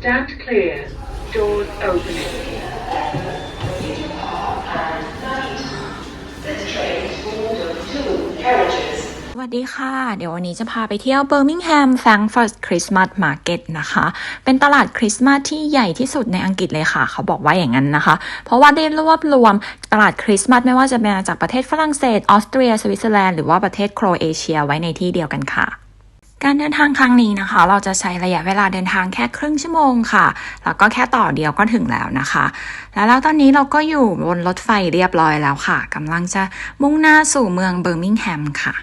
Stand clear. Doors opening. Carriages. สวัสดีค่ะ เดี๋ยววันนี้จะพาไปเที่ยวเบอร์มิงแฮมแฟรงก์ฟิร์ตคริสต์มาสมาร์เก็ตนะคะ เป็นตลาดคริสต์มาสที่ใหญ่ที่สุดในอังกฤษเลยค่ะ เขาบอกว่าอย่างนั้นนะคะ เพราะว่าได้รวบรวมตลาดคริสต์มาสไม่ว่าจะมาจากประเทศฝรั่งเศส ออสเตรีย สวิตเซอร์แลนด์ หรือว่าประเทศโครเอเชียไว้ในที่เดียวกันค่ะ การเดินทางครั้งนี้นะคะ เราจะใช้ระยะเวลาเดินทางแค่ครึ่งชั่วโมงค่ะ แล้วก็แค่ต่อเดียวก็ถึงแล้วนะคะ แล้วตอนนี้เราก็อยู่บนรถไฟเรียบร้อยแล้วค่ะกำลังจะมุ่งหน้าสู่เมืองเบอร์มิงแฮมค่ะ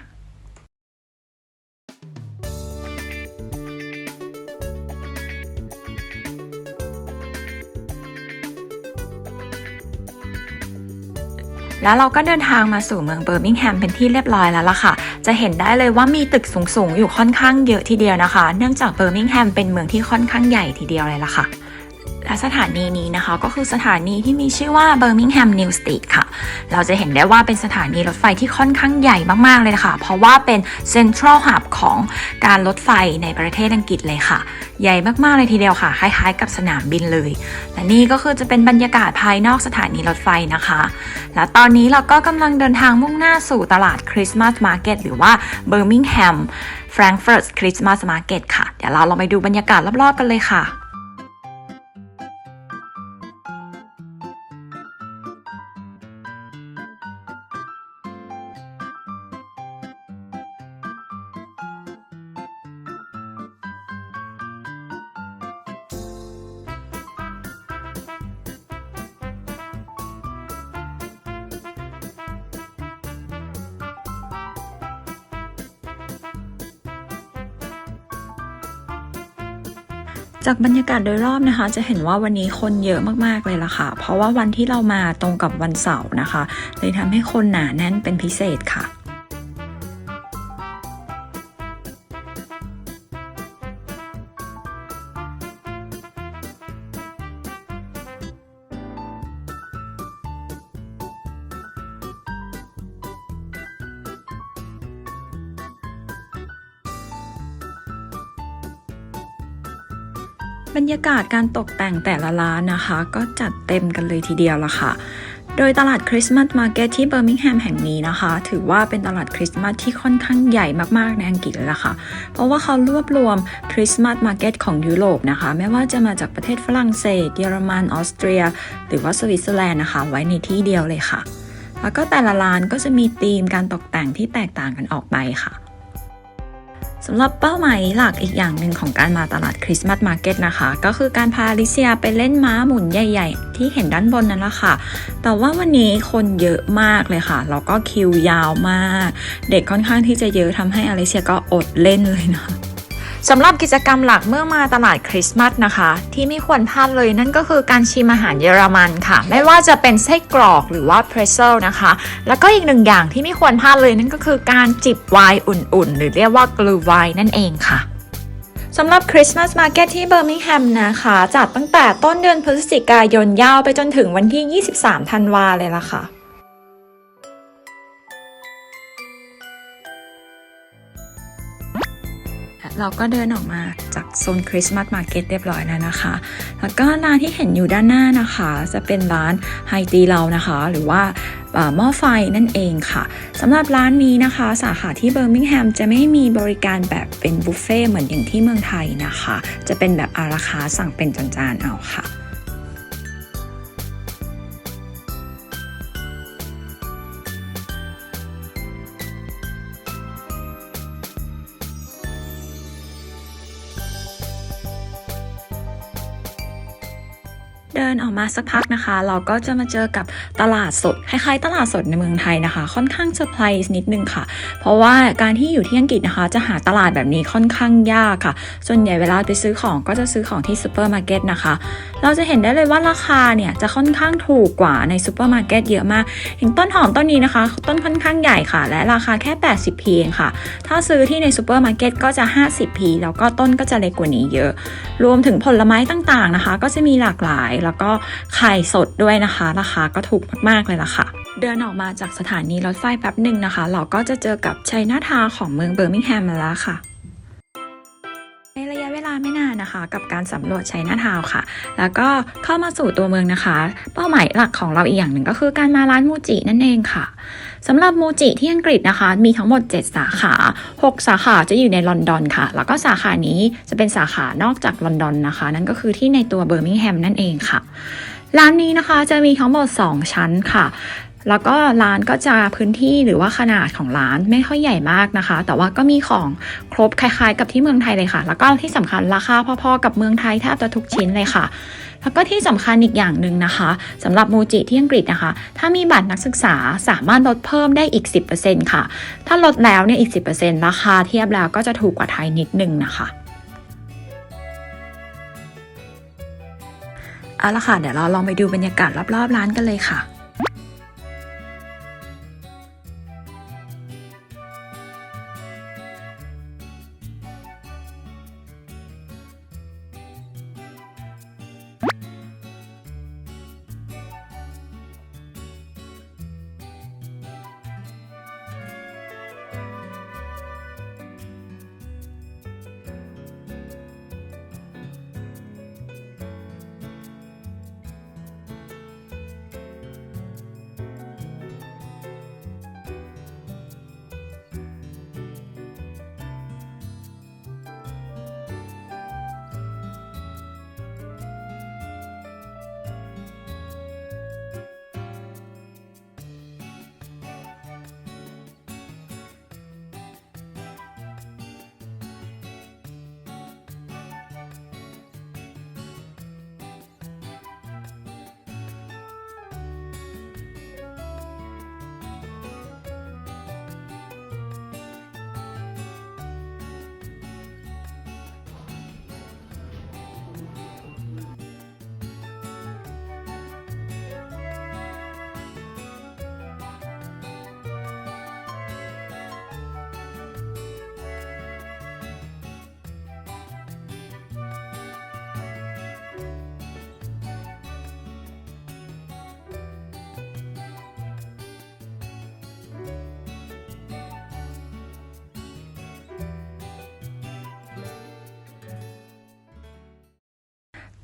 แล้วเราก็เดินทางมาสู่เมืองเบอร์มิงแฮมเป็นที่เรียบร้อยแล้วล่ะค่ะ จะเห็นได้เลยว่ามีตึกสูงๆ อยู่ค่อนข้างเยอะทีเดียวนะคะ เนื่องจากเบอร์มิงแฮมเป็นเมืองที่ค่อนข้างใหญ่ทีเดียวเลยล่ะค่ะ และสถานีนี้นะคะก็คือสถานีที่มีชื่อว่า Birmingham New Street ค่ะ เราจะเห็นได้ว่าเป็นสถานีรถไฟที่ค่อนข้างใหญ่มากๆเลยนะคะเพราะว่าเป็น Central Hub ของการรถไฟในประเทศอังกฤษเลยค่ะ ใหญ่มากๆเลยทีเดียวค่ะ คล้ายๆ กับสนามบินเลย และนี่ก็คือจะเป็นบรรยากาศภายนอกสถานีรถไฟนะคะ และตอนนี้เราก็กำลังเดินทางมุ่งหน้าสู่ตลาดคริสต์มาสมาร์เก็ตหรือว่า Birmingham Frankfurt Christmas Market ค่ะ เดี๋ยวเราลองไปดูบรรยากาศรอบๆกันเลยค่ะ จากบรรยากาศโดยรอบนะคะ จะเห็นว่าวันนี้คนเยอะมากๆเลยล่ะค่ะ เพราะว่าวันที่เรามาตรงกับวันเสาร์นะคะ เลยทำให้คนหนาแน่นเป็นพิเศษค่ะ บรรยากาศการตกแต่งแต่ละร้านนะคะ ก็จัดเต็มกันเลยทีเดียวละค่ะ โดยตลาดคริสต์มาสมาร์เก็ตที่เบอร์มิงแฮมแห่งนี้นะคะ ถือว่าเป็นตลาดคริสต์มาสที่ค่อนข้างใหญ่มากๆในอังกฤษเลยล่ะค่ะ เพราะว่าเขารวบรวมคริสต์มาสมาร์เก็ตของยุโรปนะคะ ไม่ว่าจะมาจากประเทศฝรั่งเศส เยอรมัน ออสเตรีย หรือว่าสวิตเซอร์แลนด์นะคะ ไว้ในที่เดียวเลยค่ะ แล้วก็แต่ละร้านก็จะมีธีมการตกแต่งที่แตกต่างกันออกไปค่ะ สำหรับเป้าหมายหลักอีกอย่างหนึ่งของการมาตลาดคริสต์มาสมาร์เก็ตนะคะ ก็คือการพาลิเซียไปเล่นม้าหมุนใหญ่ๆ ที่เห็นด้านบนนั่นแหละค่ะ แต่ว่าวันนี้คนเยอะมากเลยค่ะ แล้วก็คิวยาวมาก เด็กค่อนข้างที่จะเยอะทำให้อลิเซียก็อดเล่นเลยนะคะ สำหรับกิจกรรมหลักเมื่อมาตลาดคริสต์มาสนะคะ ที่ไม่ควรพลาดเลยนั่นก็คือการชิมอาหารเยอรมันค่ะ ไม่ว่าจะเป็นไส้กรอกหรือว่าเพรสเซลนะคะ แล้วก็อีกหนึ่งอย่างที่ไม่ควรพลาดเลยนั่นก็คือการจิบไวน์อุ่นๆ หรือเรียกว่ากลูไวน์นั่นเองค่ะสำหรับคริสต์มาสมาร์เก็ตที่เบอร์มิงแฮมนะคะจัดตั้งแต่ต้นเดือนพฤศจิกายนยาวไปจนถึงวันที่ 23 ธันวาเลยล่ะค่ะ เราก็เดินออกมาจากโซนคริสต์มาสมาร์เก็ตเรียบร้อยแล้วนะคะ แล้วก็ร้านที่เห็นอยู่ด้านหน้านะคะ จะเป็นร้านไฮตีเรานะคะ หรือว่าหม้อไฟนั่นเองค่ะสำหรับร้านนี้นะคะ สาขาที่เบอร์มิงแฮมจะไม่มีบริการแบบเป็นบุฟเฟ่เหมือนอย่างที่เมืองไทยนะคะ จะเป็นแบบอาราคาสั่งเป็นจานๆเอาค่ะ เดินออกมาสักพักนะคะ เราก็จะมาเจอกับตลาดสดคล้ายๆตลาดสดในเมืองไทยนะคะ ค่อนข้างเซอร์ไพรส์นิดนึงค่ะ เพราะว่าการที่อยู่ที่อังกฤษนะคะ จะหาตลาดแบบนี้ค่อนข้างยากค่ะ ส่วนใหญ่เวลาไปซื้อของก็จะซื้อของที่ซูเปอร์มาร์เก็ตนะคะ เราจะเห็นได้เลยว่าราคาเนี่ยจะค่อนข้างถูกกว่าในซูเปอร์มาร์เก็ตเยอะมากอย่างต้นหอมต้นนี้นะคะ ต้นค่อนข้างใหญ่ค่ะ และราคาแค่ 80 p เองค่ะ ถ้าซื้อที่ในซูเปอร์มาร์เก็ตก็จะ 50 p แล้วก็ต้นก็จะเล็กกว่านี้เยอะ รวมถึงผลไม้ต่างๆนะคะ ก็จะมีหลากหลายแล้วก็ไข่สดด้วยนะคะ ราคาก็ถูกมากๆเลยล่ะค่ะ เดินออกมาจากสถานีรถไฟแป๊บหนึ่งนะคะ เราก็จะเจอกับชัยนาทาของเมืองเบอร์มิงแฮมมาแล้วค่ะในระยะเวลาไม่นานนะคะกับการสำรวจไชน่าทาวค่ะ แล้วก็เข้ามาสู่ตัวเมืองนะคะ เป้าหมายหลักของเราอีกอย่างหนึ่งก็คือการมาร้านมูจินั่นเองค่ะ สำหรับมูจิที่อังกฤษนะคะ มีทั้งหมด 7 สาขา 6 สาขาจะอยู่ในลอนดอนค่ะ แล้วก็สาขานี้จะเป็นสาขานอกจากลอนดอนนะคะ นั่นก็คือที่ในตัวเบอร์มิงแฮมนั่นเองค่ะ ร้านนี้นะคะจะมีทั้งหมด 2 ชั้นค่ะ แล้วก็ร้านก็จะพื้นที่หรือว่าขนาดของร้านไม่ค่อยใหญ่มากนะคะ แต่ว่าก็มีของครบคล้ายๆ กับที่เมืองไทยเลยค่ะ แล้วก็ที่สำคัญราคาพอๆกับเมืองไทยแทบจะทุกชิ้นเลยค่ะแล้วก็ที่สำคัญอีกอย่างหนึ่งนะคะสำหรับมูจิที่อังกฤษนะคะ ถ้ามีบัตรนักศึกษาสามารถลดเพิ่มได้อีก 10%ค่ะ ถ้าลดแล้วเนี่ยอีก 10%ราคาเทียบแล้วก็จะถูกกว่าไทยนิดนึงนะคะเอาละค่ะเดี๋ยวเราลองไปดูบรรยากาศรอบๆร้านกันเลยค่ะ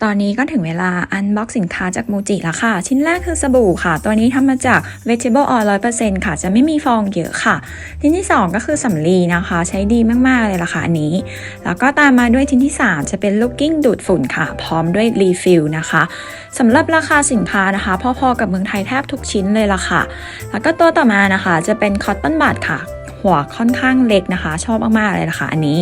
ตอนนี้ก็ถึงเวลาอันบ็อกสินค้าจากมูจิแล้วค่ะ ชิ้นแรกคือสบู่ค่ะ ตัวนี้ทำมาจาก vegetable oil 100%ค่ะ จะไม่มีฟองเยอะค่ะ ชิ้นที่ 2 ก็คือสำลีนะคะ ใช้ดีมาก ๆ เลยล่ะค่ะอันนี้ แล้วก็ตามมาด้วยชิ้นที่ 3 จะเป็น looking ดูดฝุ่นค่ะ พร้อมด้วย refill นะคะสำหรับราคาสินค้านะคะ พอ ๆ กับเมืองไทยแทบทุกชิ้นเลยล่ะค่ะ แล้วก็ตัวต่อมานะคะ จะเป็น cotton bud ค่ะ หัวค่อนข้างเล็กนะคะ ชอบมากๆเลยนะคะอันนี้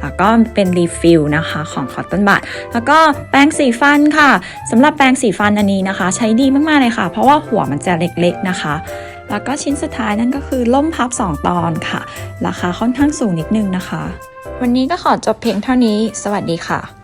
แล้วก็เป็นรีฟิลนะคะของ Cotton Bud แล้วก็แปรงสีฟันค่ะสำหรับแปรงสีฟันอันนี้นะคะ ใช้ดีมากๆเลยค่ะ เพราะว่าหัวมันจะเล็กๆนะคะแล้วก็ชิ้นสุดท้ายนั่นก็คือล่มพับ 2 ตอนค่ะ ราคาค่อนข้างสูงนิดนึงนะคะ วันนี้ก็ขอจบเพียงเท่านี้ สวัสดีค่ะ